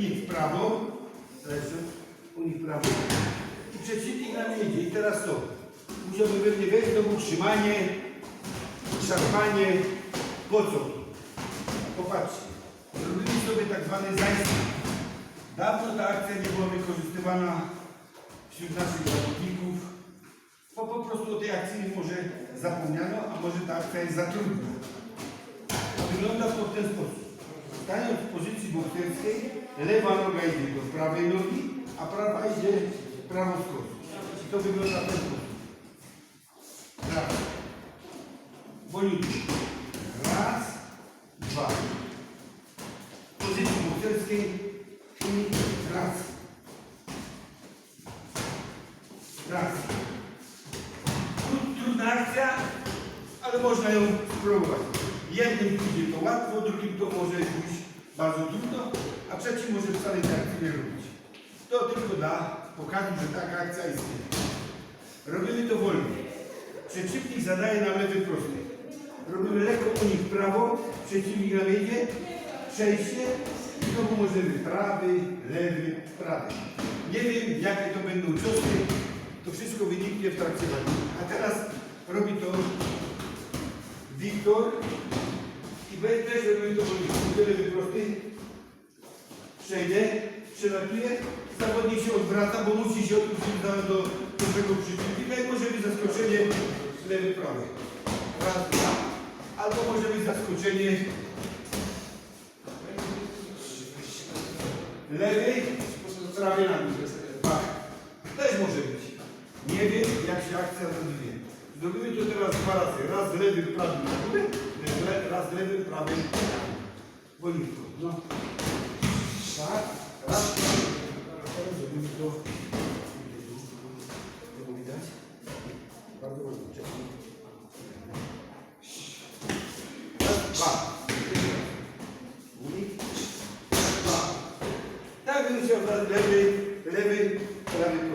unik w prawo, unik w prawo i przeciwnik na mnie idzie. I teraz to, musiałby pewnie wejść, to było trzymanie, szarpanie, po co? Popatrzcie, zrobili sobie tak zwany zajście. Dawno ta akcja nie była wykorzystywana wśród naszych zawodników, bo po prostu o tej akcji może zapomniano, a może ta akcja jest za trudna. Wygląda to w ten sposób. Stając w pozycji bokserskiej, lewa noga idzie do prawej nogi, a prawa idzie prawą stronę. I to wygląda w ten sposób. Raz. Raz, dwa. W pozycji bokserskiej i raz. Raz. Trud- Trudna akcja, ale można ją spróbować. Jednym pójdzie to łatwo, drugim to może pójść bardzo trudno, a trzeci może wcale akcji nie robić. To tylko dla pokazać, że taka akcja istnieje. Robimy to wolno. Przeciwnik zadaje nam lewy prosty. Robimy lekko unik w prawo, przeciwnik nam jedzie, przejście i znowu możemy prawy, lewy, prawy. Nie wiem jakie to będą ciosy, to wszystko wyniknie w trakcie walki. A teraz robi to Wiktor będzie też robimy to. Lewy prosty, przejdę, przelatuje, zawodnik się odwraca, bo musi się odwrócić do, dużego przeciwnika i może być zaskoczenie lewy, prawy. Raz, dwa. Albo może być zaskoczenie lewy, prawy na górze. Tak. Też może być. Nie wiem, jak się akcja rozwinie. Zrobimy to teraz dwa razy. Raz lewy, prawy na górę, raz lewy, prawy. Wolniutko. No. Tak, raz. Teraz zrobimy to. Tego widać? Bardzo ładnie. Czekaj. Raz, dwa. Unik. Dwa. Tak lewy, lewy, prawy